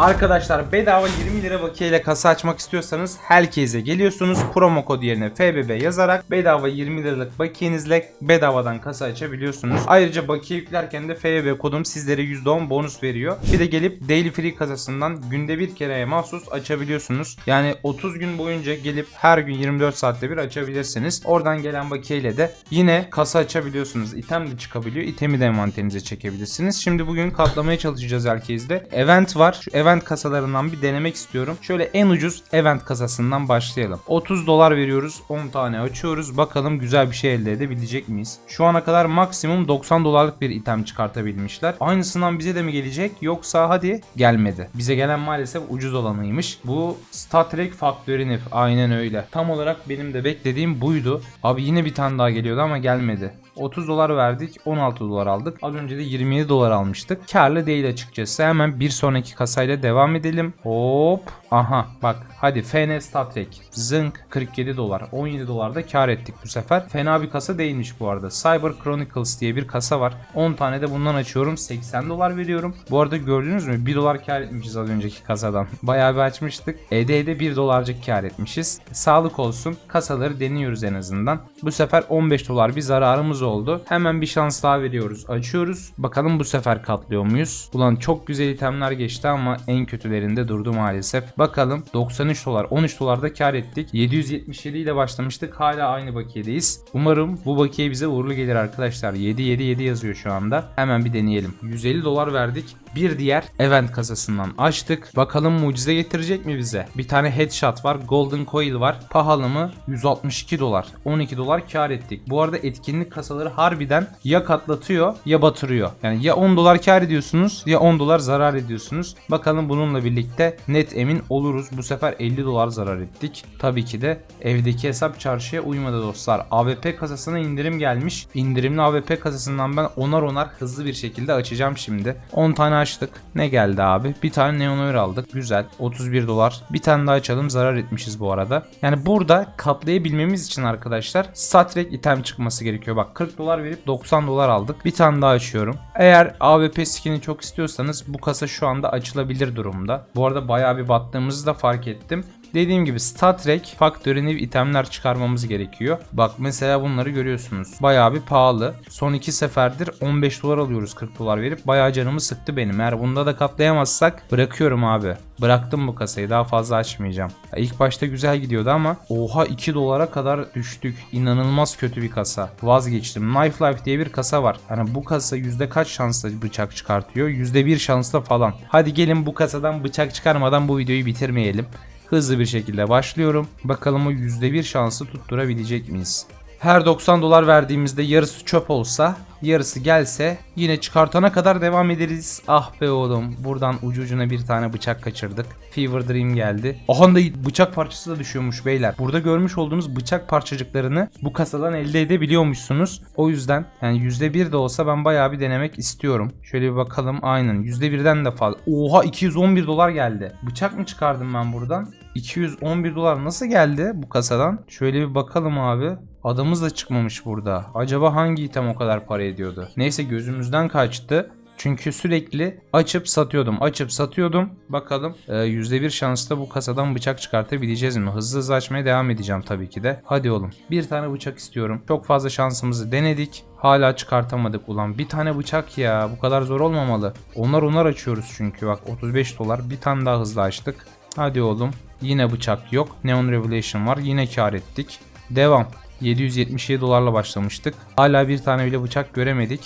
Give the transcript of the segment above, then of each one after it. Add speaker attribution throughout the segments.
Speaker 1: Arkadaşlar bedava 20 lira bakiye ile kasa açmak istiyorsanız herkese geliyorsunuz. Promo kod yerine FBB yazarak bedava 20 liralık bakiyenizle bedavadan kasa açabiliyorsunuz. Ayrıca bakiye yüklerken de FBB kodum sizlere %10 bonus veriyor. Bir de gelip Daily Free kasasından günde bir kereye mahsus açabiliyorsunuz. Yani 30 gün boyunca gelip her gün 24 saatte bir açabilirsiniz. Oradan gelen bakiye ile de yine kasa açabiliyorsunuz. İtem de çıkabiliyor. İtemi de envanterinize çekebilirsiniz. Şimdi bugün katlamaya çalışacağız herkeste. Event var. Şu event kasalarından bir denemek istiyorum. Şöyle en ucuz event kasasından başlayalım. 30 dolar veriyoruz. 10 tane açıyoruz. Bakalım güzel bir şey elde edebilecek miyiz? Şu ana kadar maksimum 90 dolarlık bir item çıkartabilmişler. Aynısından bize de mi gelecek yoksa hadi gelmedi. Bize gelen maalesef ucuz olanıymış. Bu Star Trek Factory Nif. Aynen öyle. Tam olarak benim de beklediğim buydu. Abi yine bir tane daha geliyordu ama gelmedi. 30 dolar verdik 16 dolar aldık. Az önce de 27 dolar almıştık. Karlı değil açıkçası. Hemen bir sonraki kasayla devam edelim. Hop. Aha bak hadi FN Star Trek. Zınk 47 dolar. 17 dolar da kar ettik bu sefer. Fena bir kasa değilmiş bu arada. Cyber Chronicles diye bir kasa var. 10 tane de bundan açıyorum. 80 dolar veriyorum. Bu arada gördünüz mü? 1 dolar kar etmişiz az önceki kasadan. Bayağı bir açmıştık. ED'de 1 dolarcık kar etmişiz. Sağlık olsun. Kasaları deniyoruz en azından. Bu sefer 15 dolar bir zararımız oldu. Hemen bir şans daha veriyoruz. Açıyoruz. Bakalım bu sefer katlıyor muyuz? Ulan çok güzel itemler geçti ama en kötülerinde durdu maalesef. Bakalım 93 dolar 13 dolarda kar ettik. 777 ile başlamıştık. Hala aynı bakiyedeyiz. Umarım bu bakiye bize uğurlu gelir arkadaşlar. 7 7 7 yazıyor şu anda. Hemen bir deneyelim. 150 dolar verdik. Bir diğer event kasasından açtık. Bakalım mucize getirecek mi bize? Bir tane headshot var. Golden coil var. Pahalı mı? 162 dolar. 12 dolar kar ettik. Bu arada etkinlik kasaları harbiden ya katlatıyor ya batırıyor. Yani ya 10 dolar kar ediyorsunuz ya 10 dolar zarar ediyorsunuz. Bakalım bununla birlikte net emin oluruz. Bu sefer 50 dolar zarar ettik. Tabii ki de evdeki hesap çarşıya uymadı dostlar. AWP kasasına indirim gelmiş. İndirimli AWP kasasından ben onar onar hızlı bir şekilde açacağım şimdi. 10 tane açtık. Ne geldi abi? Bir tane Neon Oil aldık. Güzel. 31 dolar. Bir tane daha açalım. Zarar etmişiz bu arada. Yani burada katlayabilmemiz için arkadaşlar Star Trek item çıkması gerekiyor. Bak 40 dolar verip 90 dolar aldık. Bir tane daha açıyorum. Eğer AWP skin'i çok istiyorsanız bu kasa şu anda açılabilir durumda. Bu arada bayağı bir battığımızı da fark ettim. Dediğim gibi Star Trek Factory New itemler çıkarmamız gerekiyor. Bak mesela bunları görüyorsunuz. Bayağı bir pahalı. Son iki seferdir 15 dolar alıyoruz 40 dolar verip. Bayağı canımı sıktı benim. Eğer bunda da katlayamazsak bırakıyorum abi. Bıraktım bu kasayı daha fazla açmayacağım. Ya İlk başta güzel gidiyordu ama oha 2 dolara kadar düştük. İnanılmaz kötü bir kasa. Vazgeçtim. Knife Life diye bir kasa var. Yani bu kasa yüzde kaç şansla bıçak çıkartıyor? Yüzde bir şansla falan. Hadi gelin bu kasadan bıçak çıkarmadan bu videoyu bitirmeyelim. Hızlı bir şekilde başlıyorum. Bakalım o %1 şansı tutturabilecek miyiz? Her 90 dolar verdiğimizde yarısı çöp olsa, yarısı gelse yine çıkartana kadar devam ederiz. Ah be oğlum buradan ucu ucuna bir tane bıçak kaçırdık. Fever Dream geldi. Aha da bıçak parçası da düşüyormuş beyler. Burada görmüş olduğumuz bıçak parçacıklarını bu kasadan elde edebiliyormuşsunuz. O yüzden yani %1 de olsa ben bayağı bir denemek istiyorum. Şöyle bir bakalım aynen %1'den de fazla. Oha 211 dolar geldi. Bıçak mı çıkardım ben buradan? 211 dolar nasıl geldi bu kasadan? Şöyle bir bakalım abi. Adamız da çıkmamış burada. Acaba hangi item o kadar para ediyordu? Neyse gözümüzden kaçtı. Çünkü sürekli açıp satıyordum. Açıp satıyordum. Bakalım e, %1 şansla bu kasadan bıçak çıkartabileceğiz mi? Hızlı hızlı açmaya devam edeceğim tabii ki de. Hadi oğlum. Bir tane bıçak istiyorum. Çok fazla şansımızı denedik. Hala çıkartamadık ulan. Bir tane bıçak ya. Bu kadar zor olmamalı. Onlar onlar açıyoruz çünkü. Bak 35 dolar. Bir tane daha hızlı açtık. Hadi oğlum. Yine bıçak yok. Neon Revelation var. Yine kar ettik. Devam. 777 dolarla başlamıştık. Hala bir tane bile bıçak göremedik.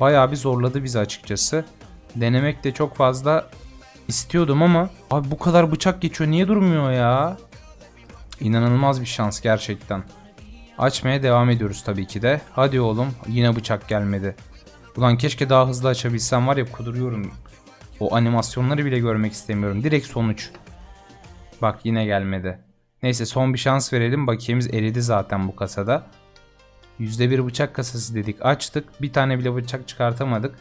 Speaker 1: Bayağı bir zorladı bizi açıkçası. Denemek de çok fazla istiyordum ama abi bu kadar bıçak geçiyor niye durmuyor ya? İnanılmaz bir şans gerçekten. Açmaya devam ediyoruz tabii ki de. Hadi oğlum yine bıçak gelmedi. Ulan keşke daha hızlı açabilsem var ya kuduruyorum. O animasyonları bile görmek istemiyorum. Direkt sonuç. Bak yine gelmedi. Neyse son bir şans verelim. Bakiyemiz eridi zaten bu kasada. %1 bıçak kasası dedik. Açtık. Bir tane bile bıçak çıkartamadık.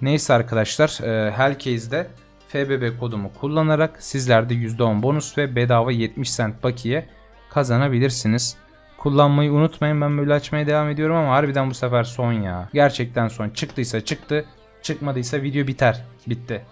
Speaker 1: Neyse arkadaşlar. E, Hellcase'de FBB kodumu kullanarak sizler de %10 bonus ve bedava 70 cent bakiye kazanabilirsiniz. Kullanmayı unutmayın. Ben böyle açmaya devam ediyorum ama harbiden bu sefer son ya. Gerçekten son. Çıktıysa çıktı. Çıkmadıysa video biter. Bitti.